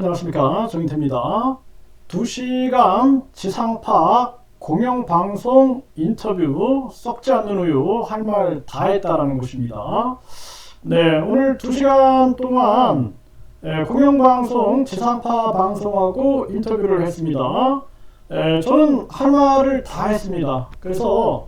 안녕하십니까 정인태입니다. 2시간 지상파 공영방송 인터뷰 썩지 않는 우유 할 말 다 했다라는 것입니다. 네 오늘 2시간 동안 예, 공영방송 지상파 방송하고 인터뷰를 했습니다. 예, 저는 할 말을 다 했습니다. 그래서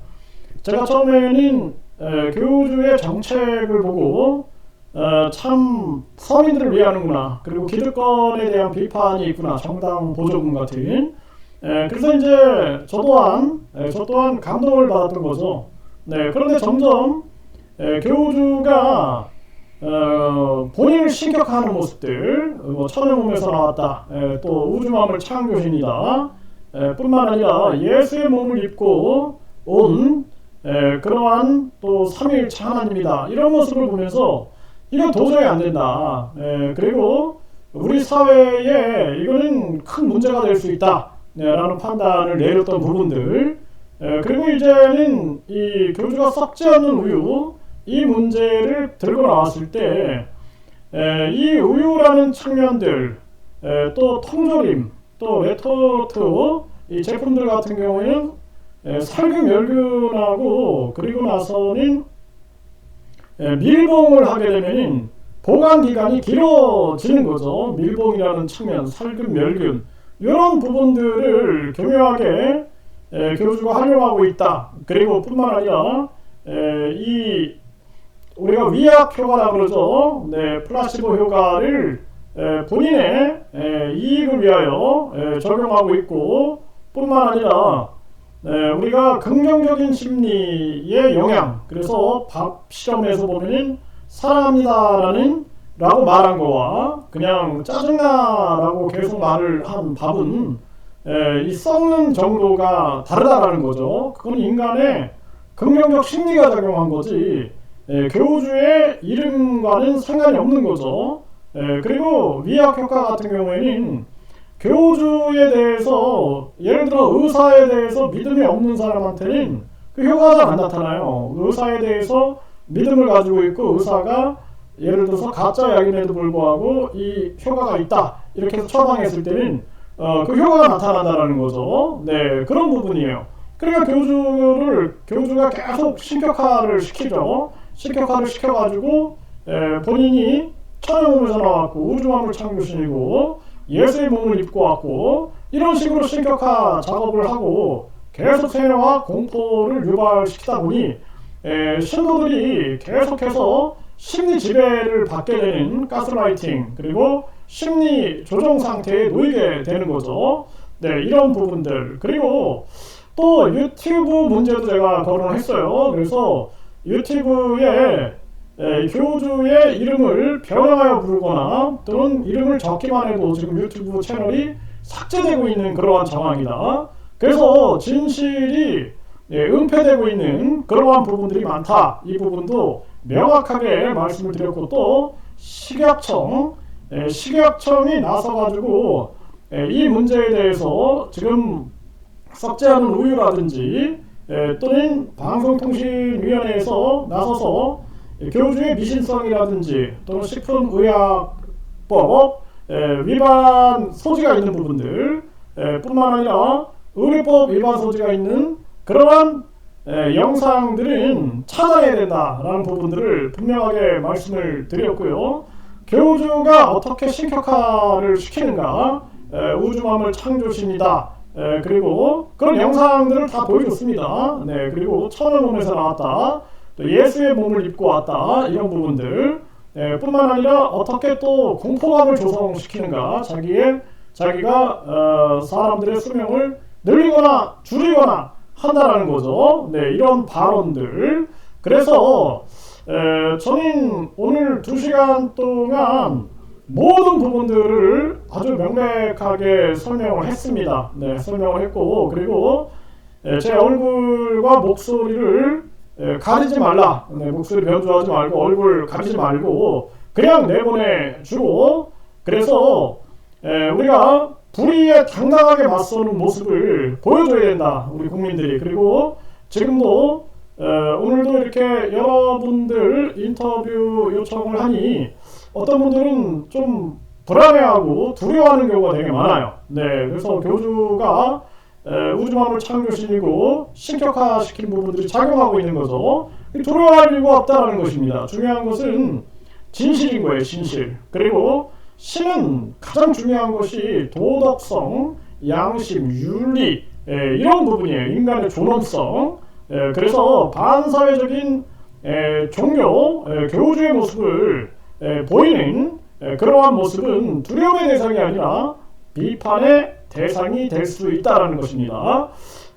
제가 처음에는 예, 교주의 정책을 보고 어, 참 서민들을 위하는구나. 그리고 기득권에 대한 비판이 있구나. 정당 보조금 같은. 에, 그래서 이제 저 또한 에, 저 또한 감동을 받았던 거죠. 네 그런데 점점 에, 교주가 어, 본인을 신격화하는 모습들 뭐 천의 몸에서 나왔다. 에, 또 우주마음을 창조신이다. 에, 뿐만 아니라 예수의 몸을 입고 온 에, 그러한 또 삼위일체 하나님이다. 이런 모습을 보면서 이건 도저히 안 된다. 예, 그리고 우리 사회에 이거는 큰 문제가 될 수 있다. 네, 라는 판단을 내렸던 부분들. 예, 그리고 이제는 이 교주가 썩지 않는 우유, 이 문제를 들고 나왔을 때, 예, 이 우유라는 측면들, 예, 또 통조림, 또 레토르트, 이 제품들 같은 경우에는 예, 살균 멸균하고 그리고 나서는 예, 밀봉을 하게 되면 보관 기간이 길어지는 거죠. 밀봉이라는 측면, 살균, 멸균 이런 부분들을 교묘하게 예, 교주가 활용하고 있다. 그리고 뿐만 아니라 예, 이 우리가 위약 효과라 그러죠. 네, 플라시보 효과를 에, 본인의 에, 이익을 위하여 에, 적용하고 있고 뿐만 아니라 네, 우리가 긍정적인 심리의 영향. 그래서 밥 시험에서 보면은 사람이다라는 라고 말한 거와 그냥 짜증나라고 계속 말을 한 밥은 에, 이 썩는 정도가 다르다라는 거죠. 그건 인간의 긍정적 심리가 작용한 거지 에, 교주의 이름과는 상관이 없는 거죠. 에, 그리고 위약 효과 같은 경우에는 교주에 대해서 예를 들어 의사에 대해서 믿음이 없는 사람한테는 그 효과가 잘안 나타나요. 의사에 대해서 믿음을 가지고 있고 의사가 예를 들어서 가짜 약임에도 불구하고 이 효과가 있다 이렇게 해서 처방했을 때는 어, 그 효과가 나타난다라는 거죠. 네 그런 부분이에요. 그러니까 교주를 교주가 계속 신격화를 시키죠. 신격화를 시켜가지고 에, 본인이 천연몸에서 나왔고 우주함을 창조신이고 예수의 몸을 입고 왔고 이런 식으로 신격화 작업을 하고 계속 세뇌와 공포를 유발시키다 보니 에, 신도들이 계속해서 심리 지배를 받게 되는 가스라이팅 그리고 심리 조정 상태에 놓이게 되는 거죠. 네, 이런 부분들 그리고 또 유튜브 문제도 제가 거론을 했어요. 그래서 유튜브에 예, 교주의 이름을 변형하여 부르거나 또는 이름을 적기만 해도 지금 유튜브 채널이 삭제되고 있는 그러한 상황이다. 그래서 진실이 예, 은폐되고 있는 그러한 부분들이 많다. 이 부분도 명확하게 말씀을 드렸고 또 식약청 예, 식약청이 나서가지고 예, 이 문제에 대해서 지금 않은 우유라든지 예, 또는 방송통신위원회에서 나서서 교주의 미신성이라든지 또는 식품의약법 위반 소지가 있는 부분들 뿐만 아니라 의료법 위반 소지가 있는 그러한 영상들은 차단해야 된다라는 부분들을 분명하게 말씀을 드렸고요. 교주가 어떻게 신격화를 시키는가 우주맘을 창조십니다. 그리고 그런 영상들을 다 보여줬습니다. 네, 그리고 천의 몸에서 나왔다. 또 예수의 몸을 입고 왔다 이런 부분들 예, 뿐만 아니라 어떻게 또 공포감을 조성시키는가 자기의 자기가 어, 사람들의 수명을 늘리거나 줄이거나 한다라는 거죠. 네, 이런 발언들. 그래서 에, 저는 오늘 두 시간 동안 모든 부분들을 아주 명백하게 설명을 했습니다. 네, 설명을 했고 그리고 에, 제 얼굴과 목소리를 예, 가리지 말라. 네, 목소리 변조하지 말고 얼굴 가리지 말고 그냥 내보내 주고 그래서 에, 예, 우리가 불의에 당당하게 맞서는 모습을 보여줘야 된다. 우리 국민들이 그리고 지금도 에, 오늘도 이렇게 여러분들 인터뷰 요청을 하니 어떤 분들은 좀 불안해하고 두려워하는 경우가 되게 많아요. 네, 그래서 교주가 에, 우주만을 창조신이고 신격화시킨 부분들이 작용하고 있는 거죠. 두려워할 이유가 없다라는 것입니다. 중요한 것은 진실인 거예요, 진실. 그리고 신은 가장 중요한 것이 도덕성, 양심, 윤리 에, 이런 부분이에요. 인간의 존엄성. 에, 그래서 반사회적인 에, 종교, 에, 교주의 모습을 에, 보이는 에, 그러한 모습은 두려움의 대상이 아니라 비판의 대상이 될 수 있다라는 것입니다.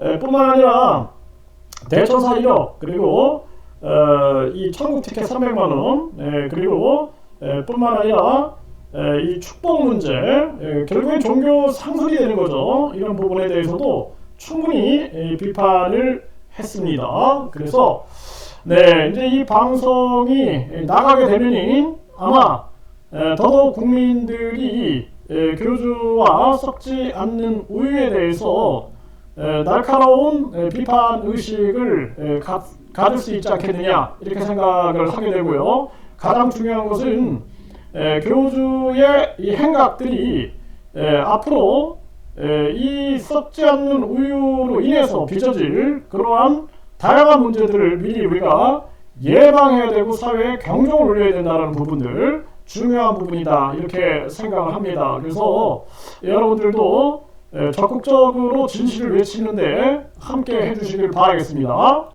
에, 뿐만 아니라 대천사 1억 그리고 어, 이 천국 티켓 300만 원 에, 그리고 에, 뿐만 아니라 에, 이 축복 문제 에, 결국엔 종교 상술이 되는 거죠. 이런 부분에 대해서도 충분히 에, 비판을 했습니다. 그래서 네 이제 이 방송이 나가게 되면이 아마 에, 더더욱 국민들이 에, 교주와 섞지 않는 우유에 대해서 에, 날카로운 에, 비판 의식을 에, 가, 가질 수 있지 않겠느냐 이렇게 생각을 하게 되고요. 가장 중요한 것은 에, 교주의 이 행각들이 에, 앞으로 에, 이 썩지 않는 우유로 인해서 빚어질 그러한 다양한 문제들을 미리 우리가 예방해야 되고 사회에 경종을 울려야 된다는 부분들 중요한 부분이다 이렇게 생각을 합니다. 그래서 여러분들도 에, 적극적으로 진실을 외치는데 함께 해주시길 바라겠습니다.